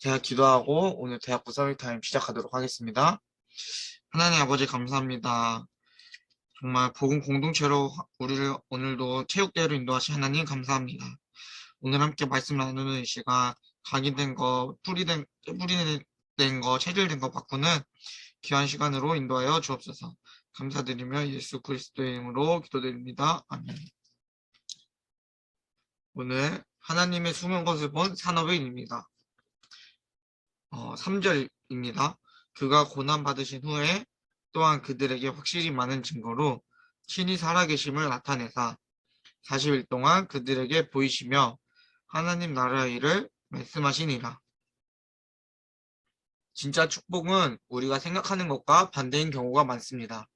제가 기도하고 오늘 대학부 서밋 타임 시작하도록 하겠습니다. 하나님 아버지 감사합니다. 정말 복음 공동체로 하- 우리를 오늘도 체육대회로 인도하신 하나님 감사합니다. 오늘 함께 말씀 나누는 이 시간 각인된 거, 뿌리된, 뿌리된 거, 체질된 거 바꾸는 귀한 시간으로 인도하여 주옵소서. 감사드리며 예수 그리스도의 이름으로 기도드립니다. 아멘. 오늘 하나님의 숨은 것을 본 산업인입니다. 어, 3절입니다. 그가 고난받으신 후에 또한 그들에게 확실히 많은 증거로 친히 살아계심을 나타내사 40일 동안 그들에게 보이시며 하나님 나라의 일을 말씀하시니라. 진짜 축복은 우리가 생각하는 것과 반대인 경우가 많습니다.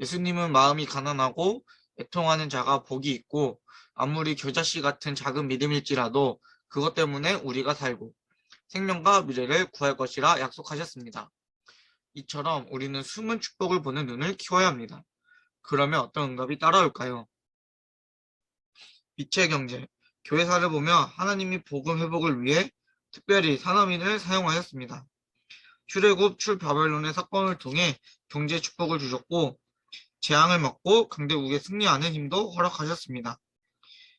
예수님은 마음이 가난하고 애통하는 자가 복이 있고 아무리 겨자씨 같은 작은 믿음일지라도 그것 때문에 우리가 살고 생명과 미래를 구할 것이라 약속하셨습니다. 이처럼 우리는 숨은 축복을 보는 눈을 키워야 합니다. 그러면 어떤 응답이 따라올까요? 빛의 경제, 교회사를 보며 하나님이 복음 회복을 위해 특별히 산업인을 사용하였습니다. 출애굽 출바벨론의 사건을 통해 경제 축복을 주셨고 재앙을 막고 강대국에 승리하는 힘도 허락하셨습니다.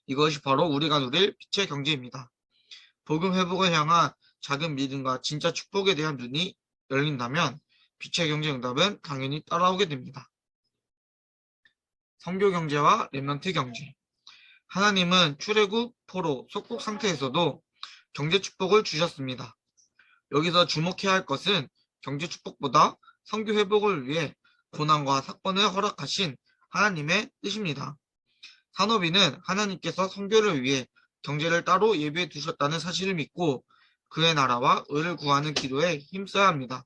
이것이 바로 우리가 누릴 빛의 경제입니다. 복음 회복을 향한 작은 믿음과 진짜 축복에 대한 눈이 열린다면 빛의 경제 응답은 당연히 따라오게 됩니다. 성교 경제와 랩런트 경제 하나님은 출애굽, 포로, 속국 상태에서도 경제 축복을 주셨습니다. 여기서 주목해야 할 것은 경제 축복보다 성교 회복을 위해 고난과 사건을 허락하신 하나님의 뜻입니다. 산업인은 하나님께서 성교를 위해 경제를 따로 예비해 두셨다는 사실을 믿고 그의 나라와 의를 구하는 기도에 힘써야 합니다.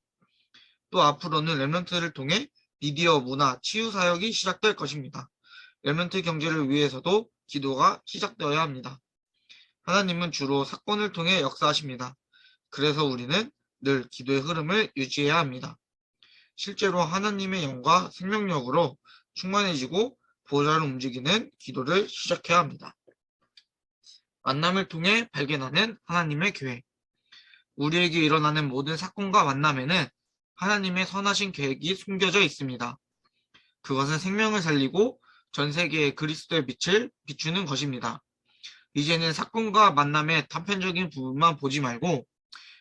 또 앞으로는 랩런트를 통해 미디어, 문화, 치유 사역이 시작될 것입니다. 랩런트 경제를 위해서도 기도가 시작되어야 합니다. 하나님은 주로 사건을 통해 역사하십니다. 그래서 우리는 늘 기도의 흐름을 유지해야 합니다. 실제로 하나님의 영과 생명력으로 충만해지고 보좌를 움직이는 기도를 시작해야 합니다. 만남을 통해 발견하는 하나님의 교회. 우리에게 일어나는 모든 사건과 만남에는 하나님의 선하신 계획이 숨겨져 있습니다. 그것은 생명을 살리고 전 세계에 그리스도의 빛을 비추는 것입니다. 이제는 사건과 만남의 단편적인 부분만 보지 말고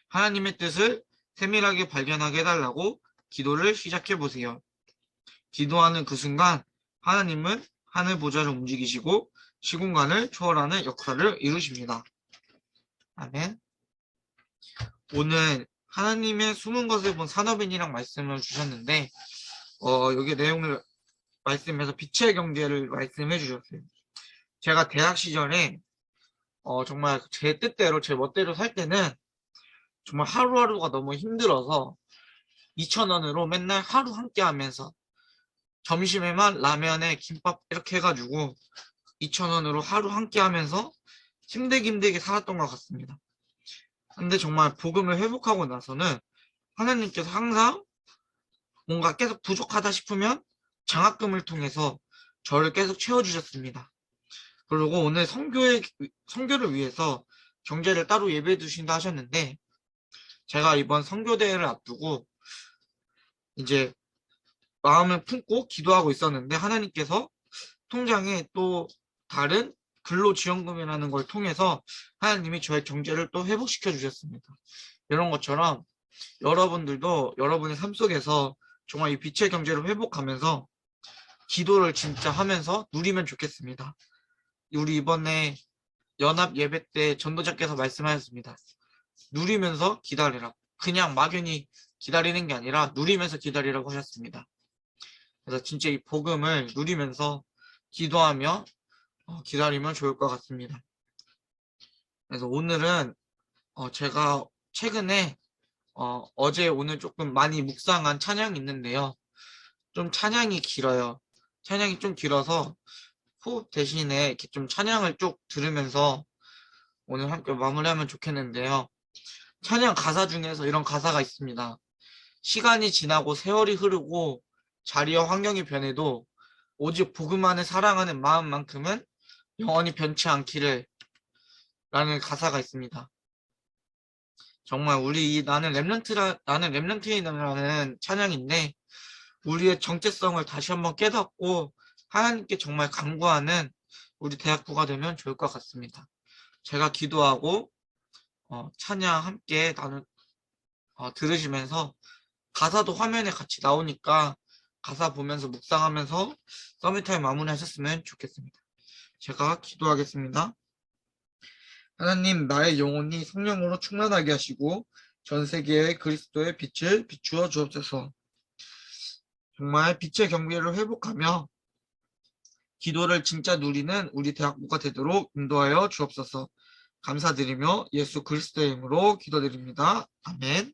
하나님의 뜻을 세밀하게 발견하게 해달라고 기도를 시작해 보세요. 기도하는 그 순간 하나님은 하늘 보좌를 움직이시고 시공간을 초월하는 역사를 이루십니다. 아멘. 오늘 하나님의 숨은 것을 본 산업인이랑 말씀을 주셨는데 어, 여기 내용을 말씀해서 빛의 경제를 말씀해 주셨어요. 제가 대학 시절에 어, 정말 제 뜻대로 제 멋대로 살 때는 정말 하루하루가 너무 힘들어서 2,000원으로 맨날 하루 함께 하면서 점심에만 라면에 김밥 이렇게 해가지고 2,000원으로 하루 함께 하면서 힘들게 힘들게 살았던 것 같습니다. 근데 정말 복음을 회복하고 나서는 하나님께서 항상 뭔가 계속 부족하다 싶으면 장학금을 통해서 저를 계속 채워주셨습니다. 그리고 오늘 성교의, 성교를 위해서 경제를 따로 예배해 두신다 하셨는데 제가 이번 성교대회를 앞두고 이제 마음을 품고 기도하고 있었는데 하나님께서 통장에 또 다른 근로지원금이라는 걸 통해서 하나님이 저의 경제를 또 회복시켜 주셨습니다. 이런 것처럼 여러분들도 여러분의 삶 속에서 정말 이 빛의 경제를 회복하면서 기도를 진짜 하면서 누리면 좋겠습니다. 우리 이번에 연합 예배 때 전도자께서 말씀하셨습니다. 누리면서 기다리라. 그냥 막연히 기다리는 게 아니라 누리면서 기다리라고 하셨습니다. 그래서 진짜 이 복음을 누리면서 기도하며 어, 기다리면 좋을 것 같습니다. 그래서 오늘은 어, 제가 최근에 어, 어제 오늘 조금 많이 묵상한 찬양이 있는데요. 좀 찬양이 길어요. 찬양이 좀 길어서 호흡 대신에 이렇게 좀 찬양을 쭉 들으면서 오늘 함께 마무리하면 좋겠는데요. 찬양 가사 중에서 이런 가사가 있습니다. 시간이 지나고 세월이 흐르고 자리와 환경이 변해도 오직 복음 안에 사랑하는 마음만큼은 영원히 변치 않기를 라는 가사가 있습니다. 정말 우리 이 나는 랩런트라 나는 랩런트이라는 찬양인데 우리의 정체성을 다시 한번 깨닫고 하나님께 정말 간구하는 우리 대학부가 되면 좋을 것 같습니다. 제가 기도하고 어, 찬양 함께 나누 어, 들으시면서 가사도 화면에 같이 나오니까 가사 보면서 묵상하면서 서밋타임 마무리하셨으면 좋겠습니다. 제가 기도하겠습니다. 하나님 나의 영혼이 성령으로 충만하게 하시고 전 세계에 그리스도의 빛을 비추어 주옵소서. 정말 빛의 경계를 회복하며 기도를 진짜 누리는 우리 대학부가 되도록 인도하여 주옵소서. 감사드리며 예수 그리스도의 이름으로 기도드립니다. 아멘.